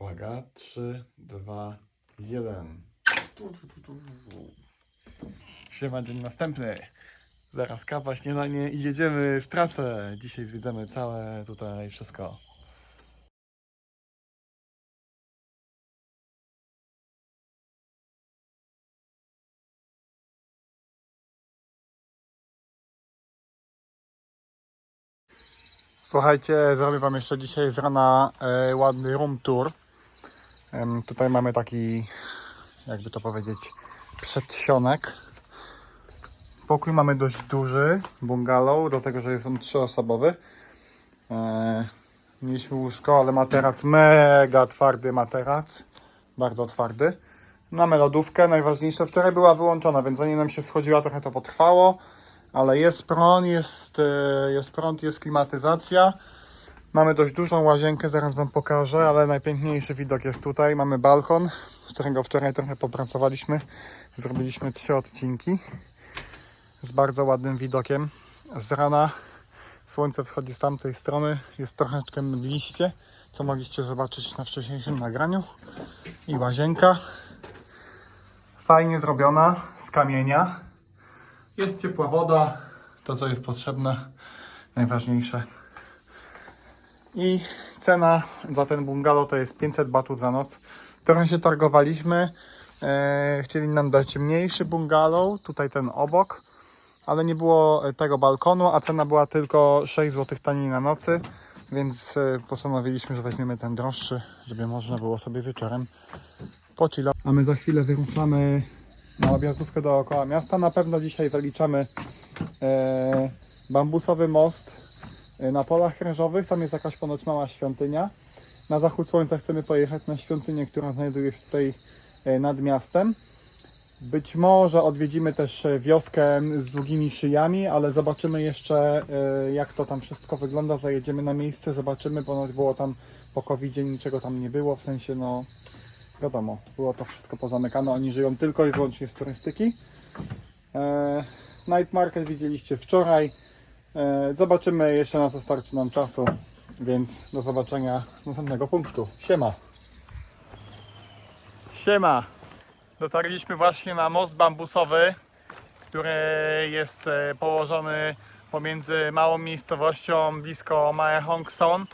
Uwaga, 3, 2, 1. Siema, dzień następny. Zaraz kawa, śniadanie i jedziemy w trasę. Dzisiaj zwiedzamy całe tutaj wszystko. Słuchajcie, zrobię Wam jeszcze dzisiaj z rana e, ładny room tour. Tutaj mamy taki, jakby to powiedzieć, przedsionek. Pokój mamy dość duży, bungalow, dlatego że jest on trzyosobowy. E, mieliśmy łóżko, ale materac, mega twardy materac, bardzo twardy. Mamy lodówkę, najważniejsze, wczoraj była wyłączona, więc zanim nam się schodziła, trochę to potrwało. Ale jest prąd, jest, e, jest prąd, jest klimatyzacja. Mamy dość dużą łazienkę, zaraz Wam pokażę, ale najpiękniejszy widok jest tutaj. Mamy balkon, z którego wczoraj trochę popracowaliśmy. Zrobiliśmy trzy odcinki z bardzo ładnym widokiem. Z rana słońce wschodzi z tamtej strony, jest troszeczkę mgliście, co mogliście zobaczyć na wcześniejszym nagraniu. I łazienka fajnie zrobiona z kamienia. Jest ciepła woda, to co jest potrzebne, najważniejsze. I cena za ten bungalow to jest 500 batów za noc. Trochę się targowaliśmy. E, chcieli nam dać mniejszy bungalow, tutaj ten obok, ale nie było tego balkonu, a cena była tylko 6 zł taniej na nocy, więc e, postanowiliśmy, że weźmiemy ten droższy, żeby można było sobie wieczorem pochillować. A my za chwilę wyruszamy na objazdówkę dookoła miasta. Na pewno dzisiaj zaliczamy e, bambusowy most e, na polach krężowych. Tam jest jakaś ponoć mała świątynia. Na zachód słońca chcemy pojechać na świątynię, która znajduje się tutaj e, nad miastem. Być może odwiedzimy też e, wioskę z długimi szyjami, ale zobaczymy jeszcze e, jak to tam wszystko wygląda. Zajedziemy na miejsce, zobaczymy. Ponoć było tam po covid niczego tam nie było, w sensie no wiadomo, było to wszystko pozamykane. Oni żyją tylko i wyłącznie z turystyki. E, Night Market widzieliście wczoraj. E, zobaczymy jeszcze na co starczy nam czasu, więc do zobaczenia następnego punktu. Siema! Siema! Dotarliśmy właśnie na most bambusowy, który jest e, położony pomiędzy małą miejscowością blisko Mae Hong Son,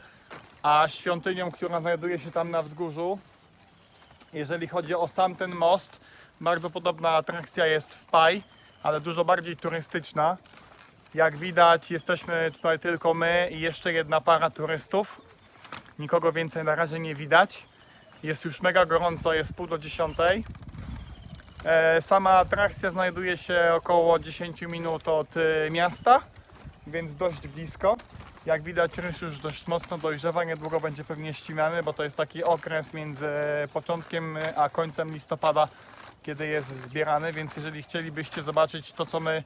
a świątynią, która znajduje się tam na wzgórzu. Jeżeli chodzi o sam ten most, bardzo podobna atrakcja jest w Pai, ale dużo bardziej turystyczna. Jak widać, jesteśmy tutaj tylko my i jeszcze jedna para turystów. Nikogo więcej na razie nie widać. Jest już mega gorąco, jest pół do dziesiątej. E, Sama atrakcja znajduje się około 10 minut od e, miasta, więc dość blisko. Jak widać ryż już dość mocno dojrzewa, niedługo będzie pewnie ścinany, bo to jest taki okres między początkiem a końcem listopada, kiedy jest zbierany, więc jeżeli chcielibyście zobaczyć to co my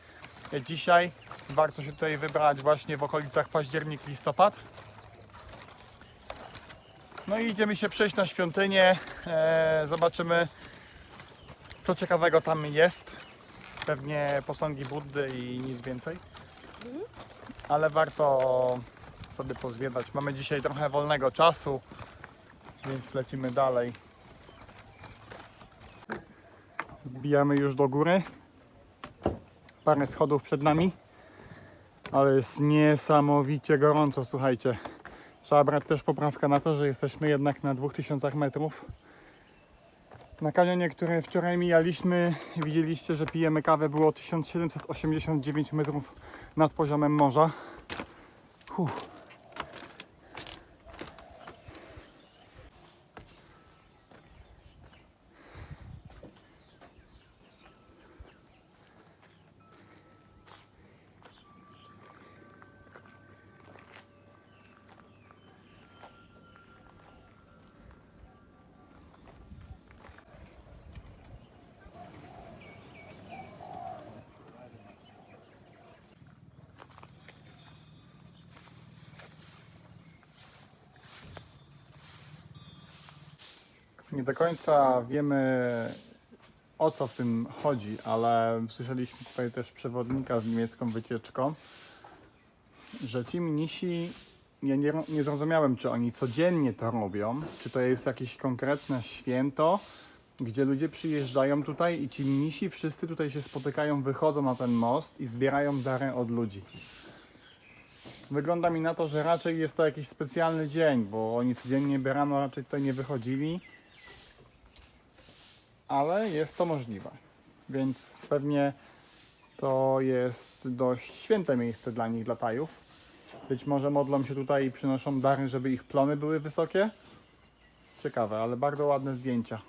dzisiaj, warto się tutaj wybrać właśnie w okolicach październik-listopad. No i idziemy się przejść na świątynię, e, zobaczymy co ciekawego tam jest. Pewnie posągi Buddy i nic więcej. Ale warto sobie pozwiedzać. Mamy dzisiaj trochę wolnego czasu, więc lecimy dalej. Wbijamy już do góry. Parę schodów przed nami. Ale jest niesamowicie gorąco, słuchajcie. Trzeba brać też poprawkę na to, że jesteśmy jednak na 2000 metrów. Na kanionie, które wczoraj mijaliśmy, widzieliście, że pijemy kawę, było 1789 metrów nad poziomem morza. Nie do końca wiemy o co w tym chodzi, ale słyszeliśmy tutaj też przewodnika z niemiecką wycieczką, że ci mnisi ja nie, nie zrozumiałem, czy oni codziennie to robią, czy to jest jakieś konkretne święto, gdzie ludzie przyjeżdżają tutaj i ci mnisi wszyscy tutaj się spotykają, wychodzą na ten most i zbierają dary od ludzi. Wygląda mi na to, że raczej jest to jakiś specjalny dzień, bo oni codziennie by rano raczej tutaj nie wychodzili, ale jest to możliwe. Więc pewnie to jest dość święte miejsce dla nich, dla Tajów. Być może modlą się tutaj i przynoszą dary, żeby ich plony były wysokie. Ciekawe, ale bardzo ładne zdjęcia.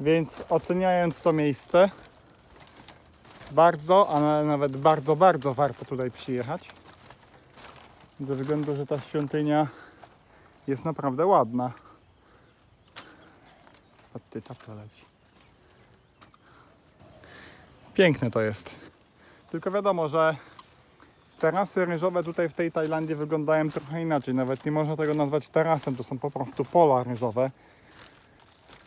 Więc oceniając to miejsce, bardzo, a na- nawet bardzo, bardzo warto tutaj przyjechać. Ze względu, że ta świątynia jest naprawdę ładna. Patrzcie, czapka leci. Piękne to jest. Tylko wiadomo, że tarasy ryżowe tutaj w tej Tajlandii wyglądają trochę inaczej. Nawet nie można tego nazwać tarasem, to są po prostu pola ryżowe.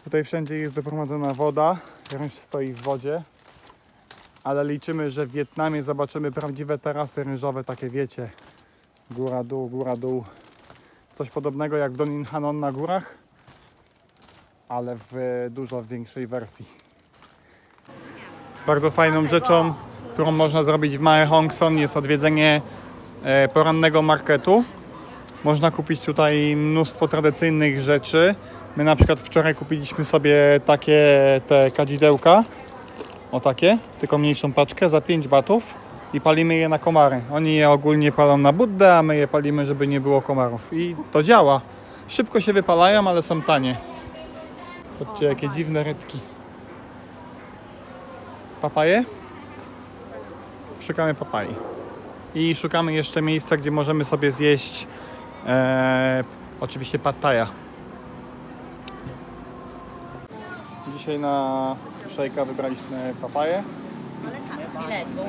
Tutaj wszędzie jest doprowadzona woda, ryż stoi w wodzie, ale liczymy, że w Wietnamie zobaczymy prawdziwe tarasy ryżowe, takie wiecie, góra, dół, góra, dół. Coś podobnego jak Donin Hanon na górach, ale w dużo większej wersji. Bardzo fajną rzeczą, którą można zrobić w Mae Hong Son jest odwiedzenie e, porannego marketu. Można kupić tutaj mnóstwo tradycyjnych rzeczy. My na przykład wczoraj kupiliśmy sobie takie te kadzidełka. O takie, tylko mniejszą paczkę za 5 batów i palimy je na komary. Oni je ogólnie palą na Buddę, a my je palimy, żeby nie było komarów. I to działa. Szybko się wypalają, ale są tanie. Patrzcie, jakie dziwne rybki. Papaje? Szukamy papai. I szukamy jeszcze miejsca, gdzie możemy sobie zjeść e, oczywiście pattaja. Dzisiaj na szejka wybraliśmy papaję.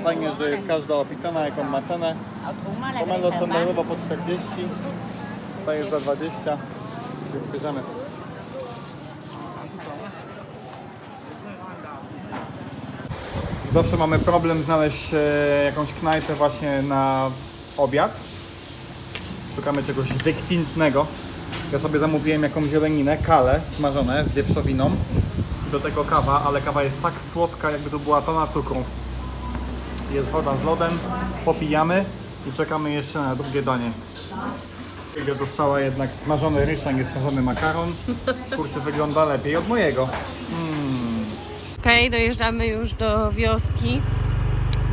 Fajnie, że jest każda opisana, jaką ma cenę. Pomelo standardowo po 40, tutaj jest za 20. Więc bierzemy. Zawsze mamy problem znaleźć e, jakąś knajpę właśnie na obiad. Szukamy czegoś wykwintnego. Ja sobie zamówiłem jakąś zieleninę, kale smażone z wieprzowiną. Do tego kawa, ale kawa jest tak słodka, jakby to była tona cukru. Jest woda z lodem, popijamy i czekamy jeszcze na drugie danie. Iga dostała jednak smażony ryż, a nie smażony makaron. Kurczę, wygląda lepiej od mojego. Okej, dojeżdżamy już do wioski,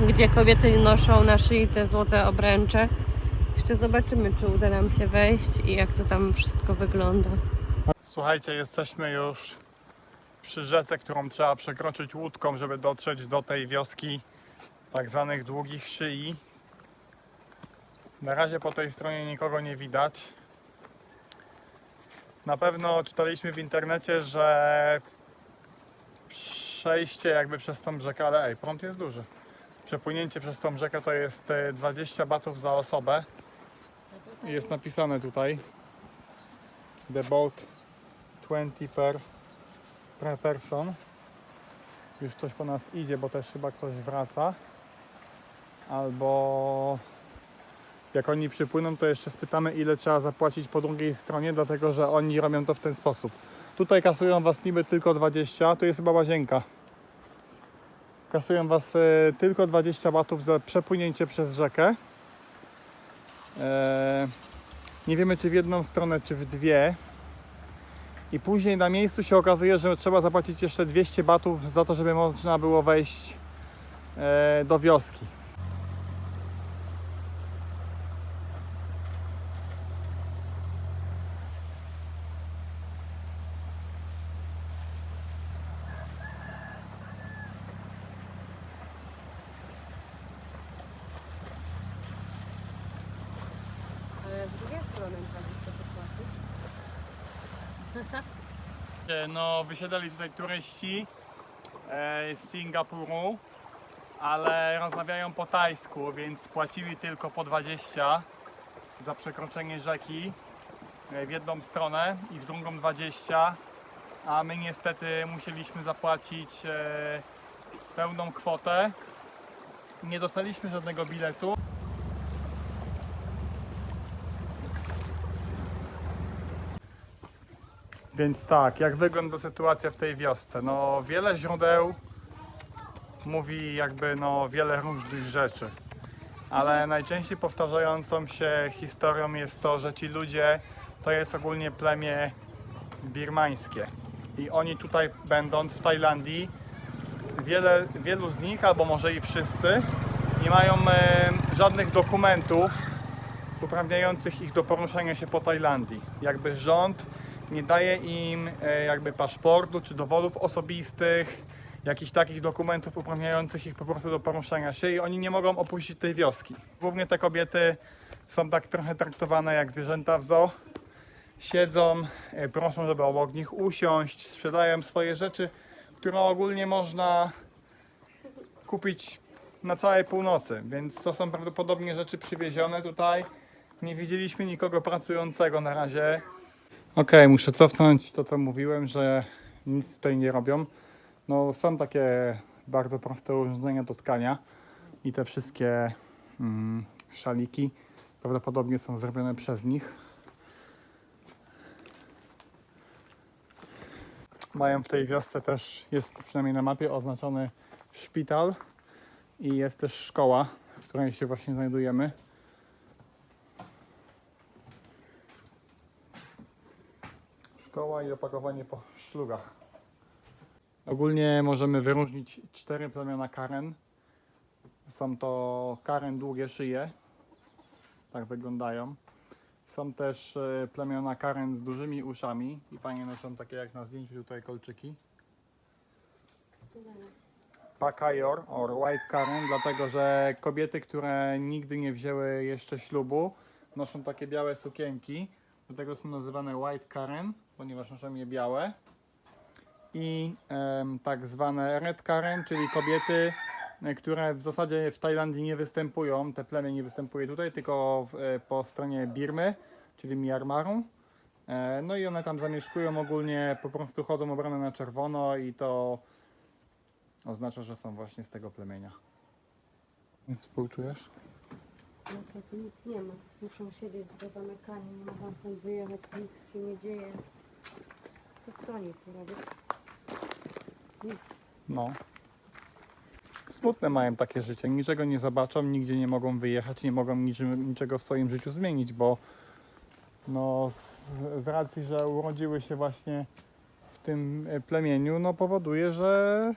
gdzie kobiety noszą na szyi te złote obręcze. Jeszcze zobaczymy, czy uda nam się wejść i jak to tam wszystko wygląda. Słuchajcie, jesteśmy już przy rzece, którą trzeba przekroczyć łódką, żeby dotrzeć do tej wioski tak zwanych długich szyi. Na razie po tej stronie nikogo nie widać. Na pewno czytaliśmy w internecie, że przejście jakby przez tą rzekę, ale ej, prąd jest duży. Przepłynięcie przez tą rzekę to jest e, 20 batów za osobę. Jest napisane tutaj. The boat 20 per, per person. Już ktoś po nas idzie, bo też chyba ktoś wraca. Albo jak oni przypłyną, to jeszcze spytamy, ile trzeba zapłacić po drugiej stronie, dlatego że oni robią to w ten sposób. Tutaj kasują was niby tylko 20, tu jest chyba łazienka. Kasują was e, tylko 20 batów za przepłynięcie przez rzekę. E, nie wiemy, czy w jedną stronę, czy w dwie. I później na miejscu się okazuje, że trzeba zapłacić jeszcze 200 batów za to, żeby można było wejść e, do wioski. w drugiej 20 popłatów. No, wysiadali tutaj turyści e, z Singapuru, ale rozmawiają po tajsku, więc płacili tylko po 20 za przekroczenie rzeki e, w jedną stronę i w drugą 20, a my niestety musieliśmy zapłacić e, pełną kwotę. Nie dostaliśmy żadnego biletu. Więc tak, jak wygląda sytuacja w tej wiosce? No, wiele źródeł mówi jakby no wiele różnych rzeczy. Ale najczęściej powtarzającą się historią jest to, że ci ludzie to jest ogólnie plemię birmańskie. I oni tutaj będąc w Tajlandii, wiele, wielu z nich, albo może i wszyscy, nie mają e, żadnych dokumentów uprawniających ich do poruszania się po Tajlandii. Jakby rząd nie daje im e, jakby paszportu czy dowodów osobistych, jakichś takich dokumentów uprawniających ich po prostu do poruszania się i oni nie mogą opuścić tej wioski. Głównie te kobiety są tak trochę traktowane jak zwierzęta w zoo. Siedzą, e, proszą, żeby obok nich usiąść, sprzedają swoje rzeczy, które ogólnie można kupić na całej północy, więc to są prawdopodobnie rzeczy przywiezione tutaj. Nie widzieliśmy nikogo pracującego na razie. Okej, muszę cofnąć to, co mówiłem, że nic tutaj nie robią. No, są takie bardzo proste urządzenia do tkania i te wszystkie mm, szaliki prawdopodobnie są zrobione przez nich. Mają w tej wiosce też, jest przynajmniej na mapie oznaczony szpital i jest też szkoła, w której się właśnie znajdujemy. I opakowanie po szlugach. Ogólnie możemy wyróżnić cztery plemiona Karen. Są to Karen długie szyje. Tak wyglądają. Są też e, plemiona Karen z dużymi uszami. I panie noszą takie jak na zdjęciu tutaj kolczyki. Pakajor or White Karen, dlatego że kobiety, które nigdy nie wzięły jeszcze ślubu, noszą takie białe sukienki. Dlatego są nazywane White Karen, ponieważ noszą je białe. I tak zwane Red Karen, czyli kobiety, e, które w zasadzie w Tajlandii nie występują. Te plemię nie występuje tutaj, tylko w, e, po stronie Birmy, czyli Myanmaru. E, No i one tam zamieszkują ogólnie, po prostu chodzą ubrane na czerwono i to oznacza, że są właśnie z tego plemienia. Współczujesz? No co, tu nic nie ma. Muszą siedzieć po zamykaniu, nie mogą stąd wyjechać, nic się nie dzieje. Co, co oni tu robią? No. Smutne mają takie życie. Niczego nie zobaczą, nigdzie nie mogą wyjechać, nie mogą niczego w swoim życiu zmienić, bo no, z, z racji, że urodziły się właśnie w tym e, plemieniu, no powoduje, że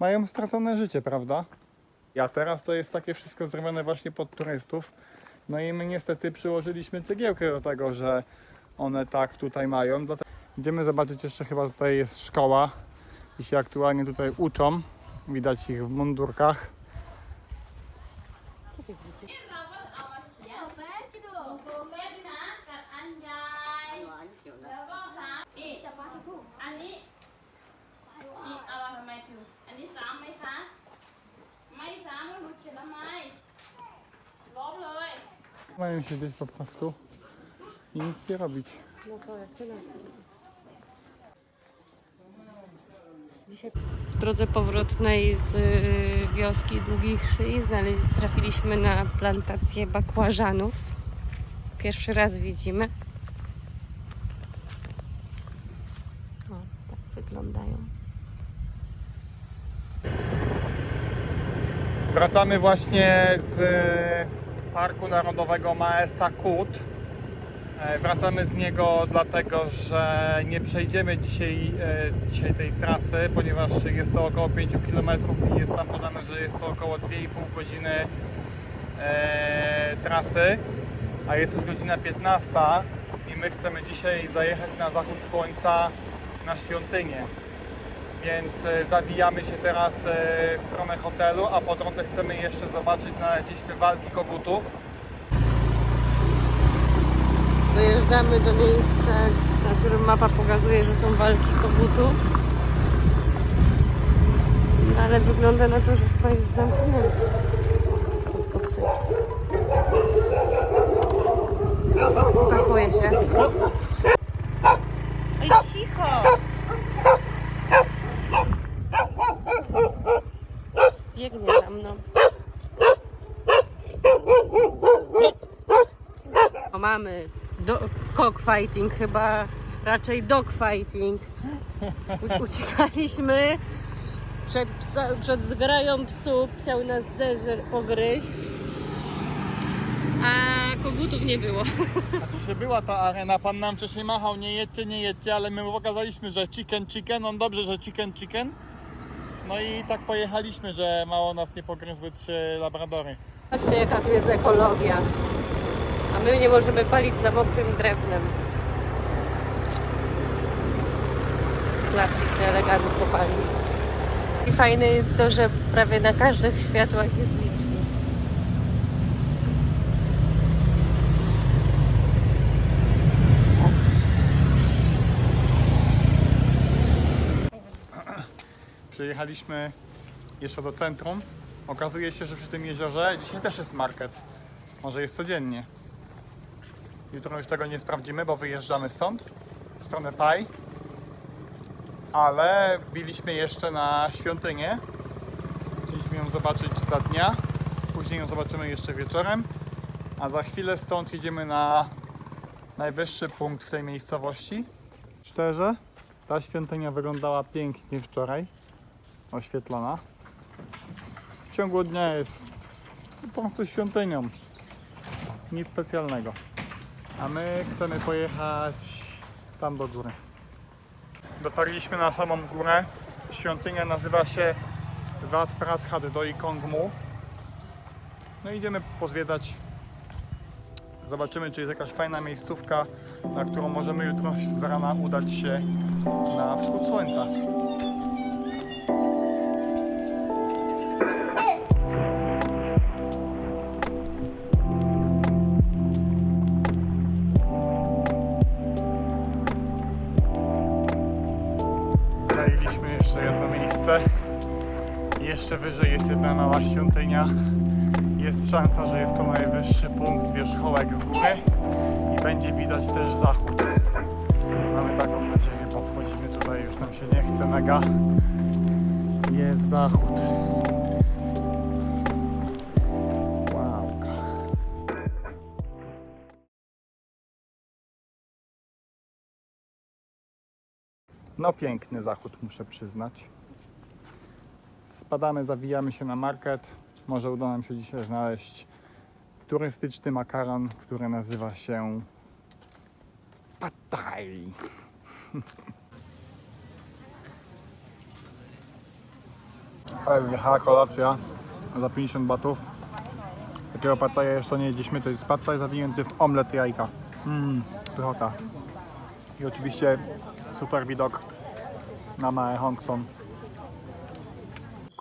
mają stracone życie, prawda? A teraz to jest takie wszystko zrobione właśnie pod turystów. No i my niestety przyłożyliśmy cegiełkę do tego, że one tak tutaj mają. Dlatego Idziemy zobaczyć jeszcze chyba tutaj jest szkoła i się aktualnie tutaj uczą. Widać ich w mundurkach. Mają siedzieć po prostu i nic nie robić. No to jak tyle. Dzisiaj w drodze powrotnej z y, wioski Długich Szyi trafiliśmy na plantację bakłażanów. Pierwszy raz widzimy. O, tak wyglądają. Wracamy właśnie z e, Parku Narodowego Maesa Kut. E, Wracamy z niego dlatego, że nie przejdziemy dzisiaj, e, dzisiaj tej trasy, ponieważ jest to około 5 km i jest tam podane, że jest to około 2,5 godziny e, trasy, a jest już godzina 15 i my chcemy dzisiaj zajechać na zachód słońca na świątynię. Więc zawijamy się teraz w stronę hotelu, a po drodze chcemy jeszcze zobaczyć, znaleźliśmy walki kogutów. Dojeżdżamy do miejsca, na którym mapa pokazuje, że są walki kogutów. No, Ale wygląda na to, że chyba jest zamknięty. Słodko psy. Pokazuje się. Ej, cicho! Biegnie za mną. O, mamy do, cockfighting, chyba raczej dogfighting. U- Uciekaliśmy przed, psa, przed zgrają psów, chciały nas zeżer pogryźć. A kogutów nie było. Znaczy się była ta arena, pan nam wcześniej machał, nie jedźcie, nie jedźcie, ale my mu pokazaliśmy, że chicken, chicken, on dobrze, że chicken, chicken. No i tak pojechaliśmy, że mało nas nie pogryzły trzy labradory. Patrzcie jaka tu jest ekologia. A my nie możemy palić za mokrym drewnem. Plastik się elegancko pali. I fajne jest to, że prawie na każdych światłach jest licznik. Przyjechaliśmy jeszcze do centrum. Okazuje się, że przy tym jeziorze dzisiaj też jest market. Może jest codziennie. Jutro już tego nie sprawdzimy, bo wyjeżdżamy stąd, w stronę Pai. Ale biliśmy jeszcze na świątynię. Chcieliśmy ją zobaczyć za dnia. Później ją zobaczymy jeszcze wieczorem. A za chwilę stąd jedziemy na najwyższy punkt w tej miejscowości. Szczerze, ta świątynia wyglądała pięknie wczoraj oświetlona. W ciągu dnia jest po prostu świątynią. Nic specjalnego. A my chcemy pojechać tam do góry. Dotarliśmy na samą górę. Świątynia nazywa się Wat Prathad do Ikongmu. No idziemy pozwiedzać. Zobaczymy, czy jest jakaś fajna miejscówka, na którą możemy jutro z rana udać się na wschód słońca. Jeszcze wyżej jest jedna mała świątynia. Jest szansa, że jest to najwyższy punkt wierzchołek góry i będzie widać też zachód. Mamy taką nadzieję, bo wchodzimy tutaj, już nam się nie chce mega. Jest zachód. No piękny zachód, muszę przyznać. Zawijamy się na market. Może uda nam się dzisiaj znaleźć turystyczny makaron, który nazywa się. Ale wjechała kolacja za 50 batów. Takiego Thai jeszcze nie jedliśmy, to jest pad Thai zawinięty w omlet jajka. Mmm, pychota. I oczywiście super widok na Mae Hongson.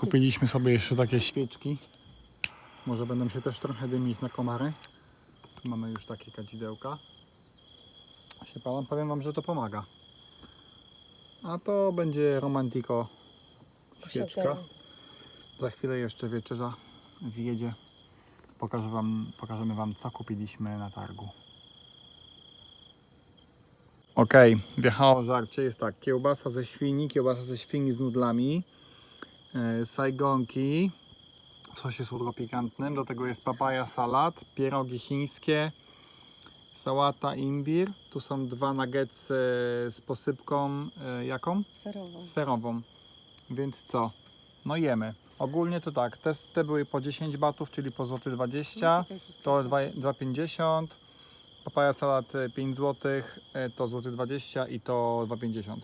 Kupiliśmy sobie jeszcze takie świeczki. Może będą się też trochę dymić na komary. Tu mamy już takie kadzidełka. Się palam, powiem Wam, że to pomaga. A to będzie romantiko świeczka. Za chwilę jeszcze wieczerza wjedzie. Pokażę wam, pokażemy Wam, co kupiliśmy na targu. Okej, wjechało żarcie. Jest tak, kiełbasa ze świni, kiełbasa ze świni z nudlami, sajgonki w sosie słodko-pikantnym, do tego jest papaja salat, pierogi chińskie, sałata imbir, tu są dwa nuggetsy z posypką, e, jaką? Serowo. Serową. Więc co? No jemy. Ogólnie to tak, te, te były po 10 batów, czyli po złoty 20, to dwa- 2,50, papaja salat e, 5 zł, to złoty 20 i to 2,50.